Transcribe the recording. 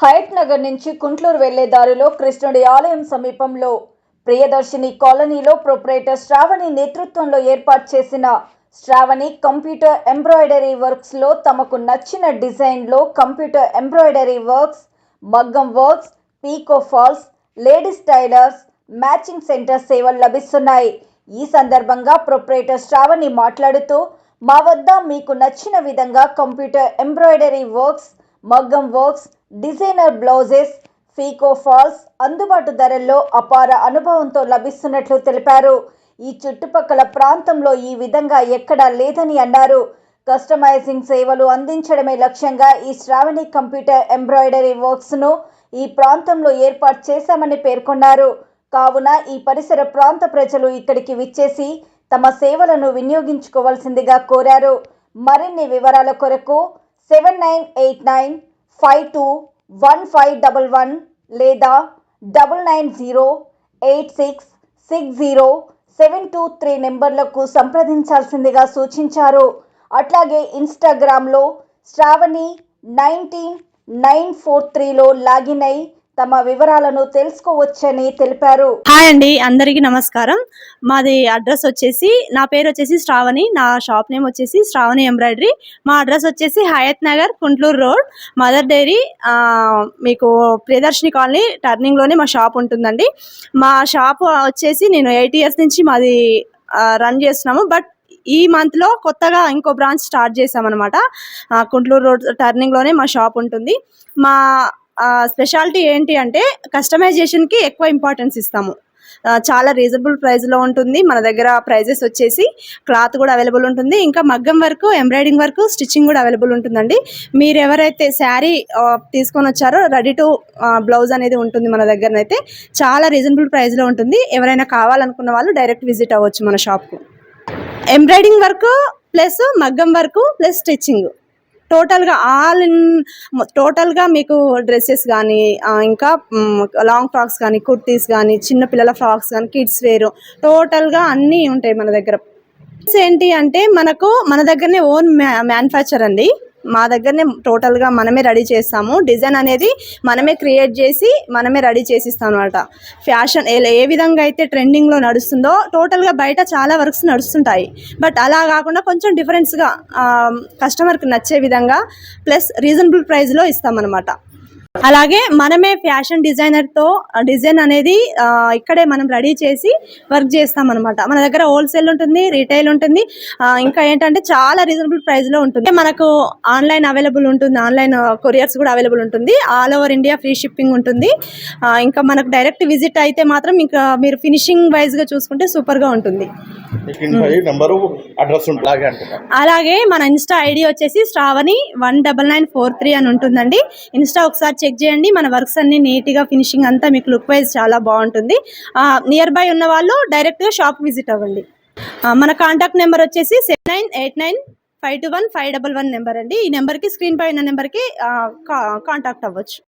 హయత్ నగర్ నుంచి కుంట్లూరు వెళ్ళే దారిలో కృష్ణుడి ఆలయం సమీపంలో. ప్రియదర్శిని కాలనీలో ప్రొపరేటర్ శ్రావణి నేతృత్వంలో ఏర్పాటు చేసిన శ్రావణి కంప్యూటర్ ఎంబ్రాయిడరీ వర్క్స్లో తమకు నచ్చిన డిజైన్లో కంప్యూటర్ ఎంబ్రాయిడరీ వర్క్స్ మగ్గం works pico falls ladies tailors matching centre సేవలు లభిస్తున్నాయి. ఈ సందర్భంగా ప్రొపరేటర్ శ్రావణి మాట్లాడుతూ మా వద్ద మీకు నచ్చిన విధంగా కంప్యూటర్ ఎంబ్రాయిడరీ వర్క్స్ మగ్గం works designer blouses pico falls అందుబాటు ధరల్లో అపార అనుభవంతో లభిస్తున్నట్లు తెలిపారు. ఈ చుట్టుపక్కల ప్రాంతంలో ఈ విధంగా ఎక్కడా లేదని అన్నారు. కస్టమైజింగ్ సేవలు అందించడమే లక్ష్యంగా ఈ శ్రావణి కంప్యూటర్ ఎంబ్రాయిడరీ వర్క్స్ను ఈ ప్రాంతంలో ఏర్పాటు చేశామని పేర్కొన్నారు. కావున ఈ పరిసర ప్రాంత ప్రజలు ఇక్కడికి విచ్చేసి తమ సేవలను వినియోగించుకోవాల్సిందిగా కోరారు. మరిన్ని వివరాల కొరకు seven nine eight nine five two one five double one లేదా double nine zero eight six six zero seven two three నెంబర్లకు సంప్రదించాల్సిందిగా సూచించారు. అట్లాగే ఇన్స్టాగ్రామ్లో శ్రావణి నైన్టీన్ నైన్ ఫోర్ త్రీలో లాగిన్ అయి తమ వివరాలను తెలుసుకోవచ్చని తెలిపారు. హాయ్ అండి అందరికీ నమస్కారం. మాది అడ్రస్ వచ్చేసి నా పేరు వచ్చేసి శ్రావణి నా షాప్ నేమ్ వచ్చేసి శ్రావణి ఎంబ్రాయిడరీ. మా అడ్రస్ వచ్చేసి Hayat Nagar Kuntloor road mother dairy మీకు ప్రియదర్శిని కాలనీ టర్నింగ్లోనే మా షాప్ ఉంటుందండి. మా షాప్ వచ్చేసి నేను ఎయిట్ ఇయర్స్ నుంచి మాది రన్ చేస్తున్నాము. బట్ ఈ మంత్లో కొత్తగా ఇంకో బ్రాంచ్ స్టార్ట్ చేసామన్నమాట కుంట్లూరు రోడ్ టర్నింగ్లోనే మా షాప్ ఉంటుంది. మా స్పెషాలిటీ ఏంటి అంటే కస్టమైజేషన్కి ఎక్కువ ఇంపార్టెన్స్ ఇస్తాము. చాలా రీజనబుల్ ప్రైస్లో ఉంటుంది. మన దగ్గర ప్రైజెస్ వచ్చేసి క్లాత్ కూడా అవైలబుల్ ఉంటుంది. ఇంకా మగ్గం వర్క్ ఎంబ్రాయిడింగ్ వర్క్ స్టిచ్చింగ్ కూడా అవైలబుల్ ఉంటుందండి. మీరు ఎవరైతే శారీ తీసుకొని వచ్చారో రెడీ టు బ్లౌజ్ అనేది ఉంటుంది మన దగ్గరనైతే చాలా రీజనబుల్ ప్రైస్లో ఉంటుంది. ఎవరైనా కావాలనుకున్న వాళ్ళు డైరెక్ట్ విజిట్ అవ్వచ్చు మన షాప్కు ఎంబ్రాయిడింగ్ వర్క్ ప్లస్ మగ్గం వర్క్ ప్లస్ స్టిచ్చింగ్ టోటల్గా ఆల్ ఇన్ టోటల్గా మీకు డ్రెస్సెస్ కానీ ఇంకా లాంగ్ ఫ్రాక్స్ కానీ కుర్తీస్ కానీ చిన్న పిల్లల ఫ్రాక్స్ కానీ కిడ్స్ వేరు. టోటల్గా అన్నీ ఉంటాయి మన దగ్గర. ఏంటి అంటే మనకు మన దగ్గరనే ఓన్ మ్యానుఫ్యాక్చర్ అండి. మా దగ్గరనే టోటల్గా మనమే రెడీ చేస్తాము. డిజైన్ అనేది మనమే క్రియేట్ చేసి మనమే రెడీ చేసిస్తాం అనమాట ఫ్యాషన్ ఏ విధంగా అయితే ట్రెండింగ్లో నడుస్తుందో టోటల్గా బయట చాలా వర్క్స్ నడుస్తుంటాయి. బట్ అలా కాకుండా కొంచెం డిఫరెన్స్గా కస్టమర్కి నచ్చే విధంగా ప్లస్ రీజనబుల్ ప్రైస్లో ఇస్తామన్నమాట. అలాగే మనమే ఫ్యాషన్ డిజైనర్తో డిజైన్ అనేది ఇక్కడే మనం రెడీ చేసి వర్క్ చేస్తాం అనమాట మన దగ్గర హోల్సేల్ ఉంటుంది రీటైల్ ఉంటుంది ఇంకా ఏంటంటే చాలా రీజనబుల్ ప్రైస్లో ఉంటుంది. మనకు ఆన్లైన్ అవైలబుల్ ఉంటుంది ఆన్లైన్ కొరియర్స్ కూడా అవైలబుల్ ఉంటుంది. All over India free shipping ఉంటుంది. ఇంకా మనకు డైరెక్ట్ విజిట్ అయితే మాత్రం ఇంకా మీరు ఫినిషింగ్ వైజ్గా చూసుకుంటే సూపర్గా ఉంటుంది. అలాగే మన ఇన్స్టా ఐడి వచ్చేసి Shravani one double nine four three అని ఉంటుందండి. ఇన్స్టా ఒకసారి చెక్ చేయండి మన వర్క్స్ అన్ని నీట్గా ఫినిషింగ్ అంతా మీకు లుక్ వైజ్ చాలా బాగుంటుంది. నియర్ బై ఉన్న వాళ్ళు డైరెక్ట్గా షాప్ విజిట్ అవ్వండి. మన కాంటాక్ట్ నెంబర్ వచ్చేసి seven nine eight nine five two one five double one number అండి. ఈ నెంబర్కి స్క్రీన్ పై ఉన్న నెంబర్కి కాంటాక్ట్ అవ్వచ్చు.